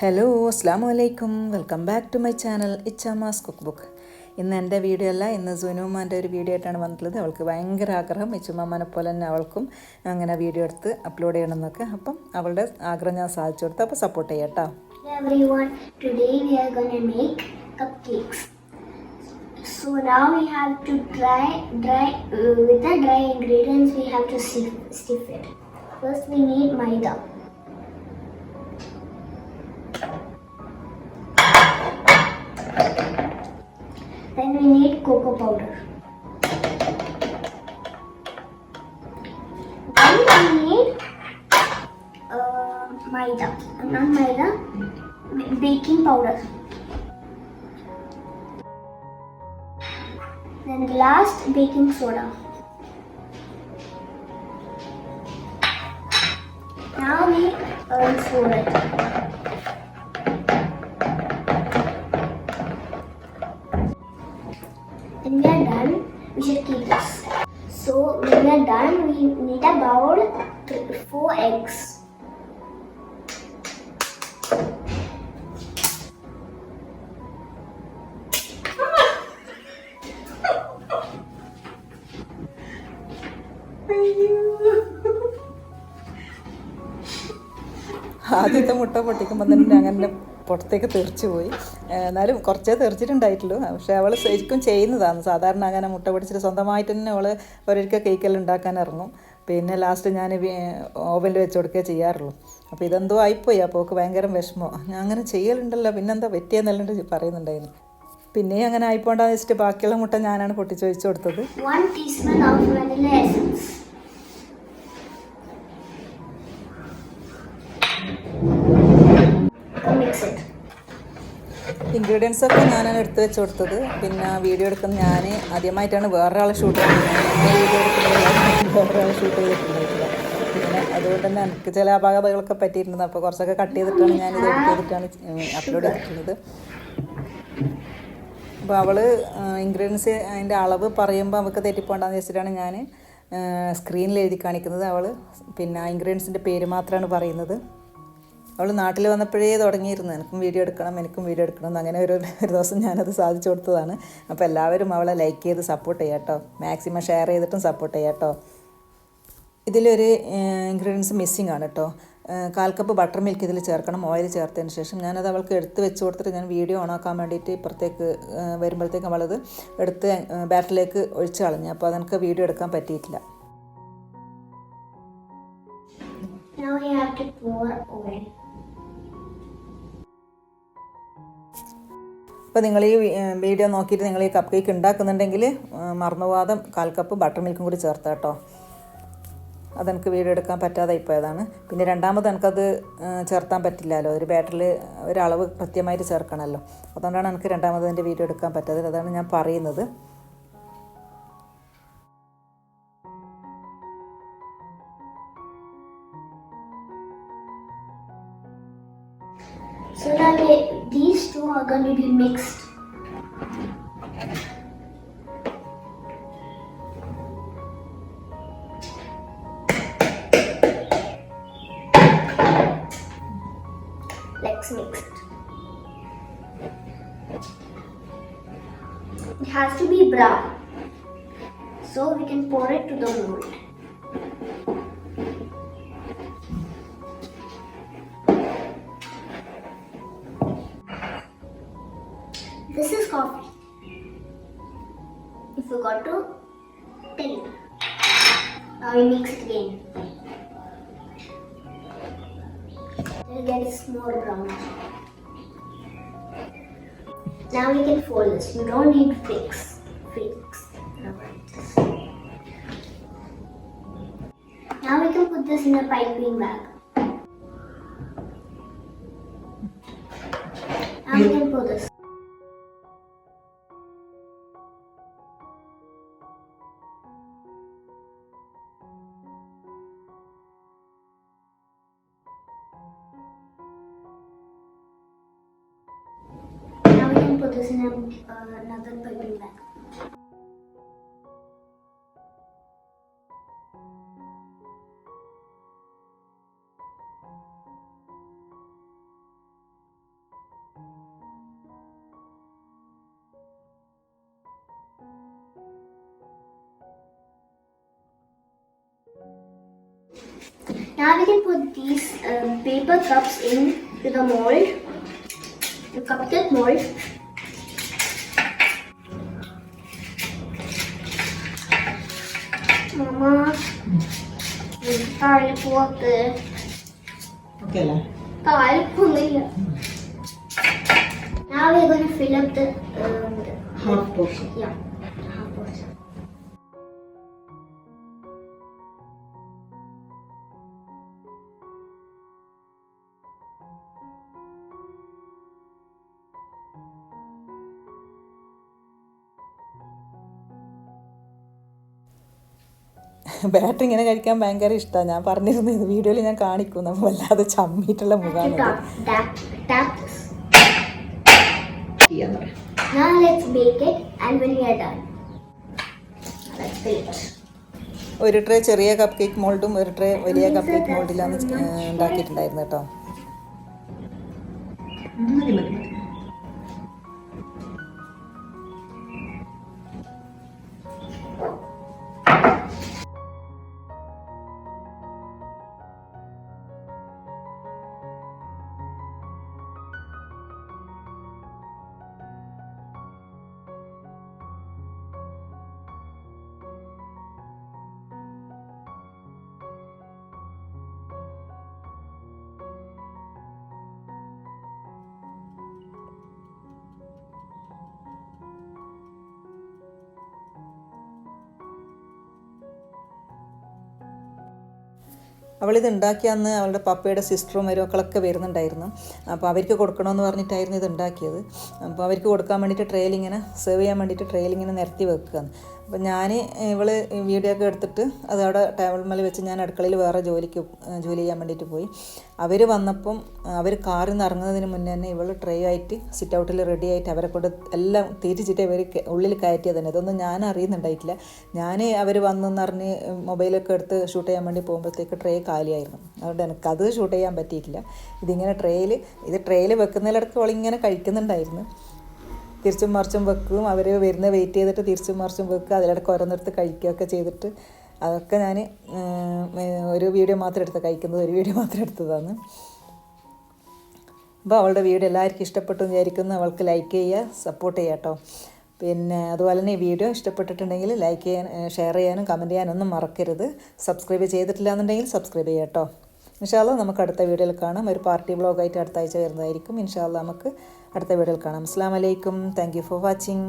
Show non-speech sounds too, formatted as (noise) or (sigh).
Hello അസ്സാം വലൈക്കും welcome back to my channel Ichama's cookbook ഇന്ന് എന്റെ വീഡിയോ അല്ല ഇന്ന് സുനുമാന്റെ ഒരു വീഡിയോ ആയിട്ടാണ് വന്നിട്ടുള്ളത്. അവൾക്ക് ഭയങ്കര ആഗ്രഹം. ഇച്ചുമ്മനെ പോലെ തന്നെ അവൾക്കും അങ്ങനെ വീഡിയോ എടുത്ത് അപ്ലോഡ് ചെയ്യണം എന്നൊക്കെ അപ്പം അവളുടെ ആഗ്രഹം ഞാൻ സാധിച്ചു കൊടുത്തു. അപ്പോൾ സപ്പോർട്ട് ചെയ്യാം കേട്ടോ. So now we have to dry, dry uh, with the dry ingredients we have to stiff, stiff it. First we need maida. Cocoa powder. Then we need powder maida, not maida, baking powder. Then the last baking soda. Now we uh, fold it. When we are done, we should keep this. So when we are done, we need about three, four eggs. ആദ്യത്തെ മുട്ട പൊട്ടിക്കുമ്പോൾ തന്നെ അങ്ങനെ പുറത്തേക്ക് തെറിച്ചു പോയി. എന്നാലും കുറച്ചേ തെറിച്ചിട്ടുണ്ടായിട്ടുള്ളൂ. പക്ഷേ അവൾ ശരിക്കും ചെയ്യുന്നതാണ്. സാധാരണ അങ്ങനെ മുട്ട പിടിച്ചിട്ട് സ്വന്തമായിട്ട് തന്നെ അവൾ ഒരിക്കൽ കേക്കെല്ലാം ഉണ്ടാക്കാൻ ഇറങ്ങും. പിന്നെ ലാസ്റ്റ് ഞാൻ ഓവനിൽ വെച്ച് കൊടുക്കുകയെ ചെയ്യാറുള്ളൂ. അപ്പോൾ ഇതെന്തോ ആയിപ്പോയി. അപ്പോൾ അവൾക്ക് ഭയങ്കര വിഷമോ. ഞാൻ അങ്ങനെ ചെയ്യലുണ്ടല്ലോ. പിന്നെന്താ പറ്റിയെന്നല്ലാണ്ട് പറയുന്നുണ്ടായിരുന്നു. പിന്നെ അങ്ങനെ ആയിപ്പോണ്ടാന്ന് വെച്ചിട്ട് ബാക്കിയുള്ള മുട്ട ഞാനാണ് പൊട്ടിച്ചു ഒഴിച്ചു കൊടുത്തത്. ഇൻഗ്രീഡിയൻസ് ഒക്കെ ഞാനാണ് എടുത്ത് വെച്ച് കൊടുത്തത്. പിന്നെ വീഡിയോ എടുക്കുന്ന ഞാൻ ആദ്യമായിട്ടാണ് വേറൊരാളെ ഷൂട്ട് എടുക്കുന്നത് വേറൊരാളെ ഷൂട്ട് ചെയ്തിട്ടുണ്ടായിട്ടില്ല പിന്നെ അതുകൊണ്ട് തന്നെ എനിക്ക് ചില അപാകതകളൊക്കെ പറ്റിയിട്ടുണ്ട് അപ്പോൾ കുറച്ചൊക്കെ കട്ട് ചെയ്തിട്ടാണ് ഞാനിത് എഡിറ്റ് ചെയ്തിട്ടാണ് അപ്ലോഡ് ചെയ്തിട്ടുള്ളത്. അപ്പോൾ അവൾ ഇൻഗ്രീഡിയൻസ് അതിന്റെ അളവ് പറയുമ്പോൾ അവൾക്ക് തെറ്റിപ്പോണ്ടെന്ന് വെച്ചിട്ടാണ് ഞാൻ സ്ക്രീനിൽ എഴുതി കാണിക്കുന്നത് അവൾ പിന്നെ ഇൻഗ്രീഡിയൻസിന്റെ പേര് മാത്രമാണ് പറയുന്നത്. അവൾ നാട്ടിൽ വന്നപ്പോഴേ തുടങ്ങിയിരുന്നു. എനിക്കും വീഡിയോ എടുക്കണം എനിക്കും വീഡിയോ എടുക്കണം എന്ന് അങ്ങനെ ഒരു (laughs) ഒരു ദിവസം ഞാനത് സാധിച്ചു കൊടുത്തതാണ്. അപ്പോൾ എല്ലാവരും അവളെ ലൈക്ക് ചെയ്ത് സപ്പോർട്ട് ചെയ്യാം കേട്ടോ മാക്സിമം ഷെയർ ചെയ്തിട്ടും സപ്പോർട്ട് ചെയ്യാം കേട്ടോ ഇതിലൊരു ഇൻഗ്രീഡിയൻസ് മിസ്സിങ് ആണ് കേട്ടോ കാൽ കപ്പ് ബട്ടർ മിൽക്ക് ഇതിൽ ചേർക്കണം ഓയിൽ ചേർത്തതിന് ശേഷം ഞാനത് അവൾക്ക് എടുത്ത് വെച്ച് കൊടുത്തിട്ട് ഞാൻ വീഡിയോ ഓണാക്കാൻ വേണ്ടിയിട്ട് ഇപ്പുറത്തേക്ക് വരുമ്പോഴത്തേക്കും അവളത് എടുത്ത് ബാറ്ററിലേക്ക് ഒഴിച്ച് കളഞ്ഞു. അപ്പോൾ അതെനിക്ക് വീഡിയോ എടുക്കാൻ പറ്റിയിട്ടില്ല. Now we have to pour oil. അപ്പോൾ നിങ്ങൾ ഈ വീഡിയോ നോക്കിയിട്ട് നിങ്ങൾ ഈ കപ്പ് കേക്ക് ഉണ്ടാക്കുന്നുണ്ടെങ്കിൽ മറന്നുപോകാതെ കാൽ കപ്പ് ബട്ടർ മിൽക്കും കൂടി ചേർത്ത് കേട്ടോ. അതെനിക്ക് വീഡിയോ എടുക്കാൻ പറ്റാതെ ഇപ്പോഴതാണ് പിന്നെ രണ്ടാമത് എനിക്കത് ചേർത്താൻ പറ്റില്ലല്ലോ. ഒരു ബാറ്ററിൽ ഒരളവ് കൃത്യമായിട്ട് ചേർക്കണമല്ലോ. അതുകൊണ്ടാണ് എനിക്ക് രണ്ടാമത് എന്റെ വീഡിയോ എടുക്കാൻ പറ്റാതെ അതാണ് ഞാൻ പറയുന്നത്. So now we, these two are going to be mixed. Let's mix it. It has to be brown. So we can pour it to the mold. Forgot to tell you. Now we mix it again. Till it gets more brown. Now we can fold this. You don't need fix. Fix. Now. Now we can put this in a piping bag. Now we can put this. uh, bag. Now we can put these uh, paper cups in the mold, the cupcake mold താഴെ അല്ലേ താഴെ പോകുന്നില്ല Now we're going to fill up the, um, the half portion yeah, batter ഇങ്ങനെ കഴിക്കാൻ ഭയങ്കര ഇഷ്ടമാണ് ഞാൻ പറഞ്ഞിരുന്നു ഇത് വീഡിയോയിൽ ഞാൻ കാണിക്കും. നമ്മൾ വല്ലാതെ ചമ്മിയിട്ടുള്ള മുഖമാണ്. ഒരു ട്രേ ചെറിയ കപ്പ് കേക്ക് മോൾഡും ഒരു ട്രേ വലിയ കപ്പ് കേക്ക് മോൾഡിലാണ് ഉണ്ടാക്കിയിട്ടുണ്ടായിരുന്നു കേട്ടോ. അവളിത് ഉണ്ടാക്കിയന്ന് അവളുടെ പപ്പയുടെ സിസ്റ്ററും മരുമക്കളൊക്കെ വരുന്നുണ്ടായിരുന്നു. അപ്പോൾ അവർക്ക് കൊടുക്കണമെന്ന് പറഞ്ഞിട്ടായിരുന്നു ഇത് ഉണ്ടാക്കിയത്. അപ്പോൾ അവർക്ക് കൊടുക്കാൻ വേണ്ടിയിട്ട് ട്രെയിൽ ഇങ്ങനെ സെർവ് ചെയ്യാൻ വേണ്ടിയിട്ട് ട്രെയിൽ ഇങ്ങനെ നിരത്തി വെക്കുകയാണ്. അപ്പോൾ ഞാൻ ഇവൾ വീഡിയോ ഒക്കെ എടുത്തിട്ട് അത് അവിടെ ടേബിൾ മേലെ വെച്ച് ഞാൻ അടുക്കളയിൽ വേറെ ജോലിക്ക് ജോലി ചെയ്യാൻ വേണ്ടിയിട്ട് പോയി. അവർ വന്നപ്പം അവർ കാറിൽ നിന്ന് ഇറങ്ങുന്നതിന് മുന്നേ തന്നെ ഇവൾ ട്രേ ആയിട്ട് സിറ്റ് ഔട്ടിൽ റെഡി ആയിട്ട് അവരെ കൊണ്ട് എല്ലാം തിരിച്ചിട്ട് ഇവർ ഉള്ളിൽ കയറ്റിയത് തന്നെ. ഇതൊന്നും ഞാൻ അറിയുന്നുണ്ടായിട്ടില്ല. ഞാൻ അവർ വന്നെന്ന് പറഞ്ഞ് മൊബൈലൊക്കെ എടുത്ത് ഷൂട്ട് ചെയ്യാൻ വേണ്ടി പോകുമ്പോഴത്തേക്ക് ട്രേ കാലിയായിരുന്നു. അതുകൊണ്ട് എനിക്കത് ഷൂട്ട് ചെയ്യാൻ പറ്റിയിട്ടില്ല. ഇതിങ്ങനെ ട്രേയിൽ ഇത് ട്രേയിൽ വെക്കുന്നതിലിടക്ക് അവളിങ്ങനെ കഴിക്കുന്നുണ്ടായിരുന്നു. തിരിച്ചും മറിച്ചും വെക്കും. അവർ വരുന്ന വെയിറ്റ് ചെയ്തിട്ട് തിരിച്ചും മറിച്ചും വെക്കുക അതിലിടക്ക് ഓരോന്നിടത്ത് കഴിക്കുകയൊക്കെ ചെയ്തിട്ട് അതൊക്കെ ഞാൻ ഒരു വീഡിയോ മാത്രം എടുത്ത് കഴിക്കുന്നത് ഒരു വീഡിയോ മാത്രം എടുത്തതാണ്. അപ്പോൾ അവളുടെ വീഡിയോ എല്ലാവർക്കും ഇഷ്ടപ്പെട്ടു വിചാരിക്കുന്നു. അവൾക്ക് ലൈക്ക് ചെയ്യുക സപ്പോർട്ട് ചെയ്യുക കേട്ടോ. പിന്നെ അതുപോലെ തന്നെ ഈ വീഡിയോ ഇഷ്ടപ്പെട്ടിട്ടുണ്ടെങ്കിൽ ലൈക്ക് ചെയ്യാൻ ഷെയർ ചെയ്യാനും കമന്റ് ചെയ്യാനൊന്നും മറക്കരുത്. സബ്സ്ക്രൈബ് ചെയ്തിട്ടില്ല എന്നുണ്ടെങ്കിൽ സബ്സ്ക്രൈബ് ചെയ്യുക കേട്ടോ. ഇൻഷാല്ല നമുക്ക് അടുത്ത വീഡിയോയിൽ കാണാം. ഒരു പാർട്ടി ബ്ലോഗായിട്ട് അടുത്ത ആഴ്ച വരുന്നതായിരിക്കും. ഇൻഷാല്ല നമുക്ക് അടുത്ത വീഡിയോയിൽ കാണാം. അസ്സാം വലൈക്കും താങ്ക് ഫോർ വാച്ചിങ്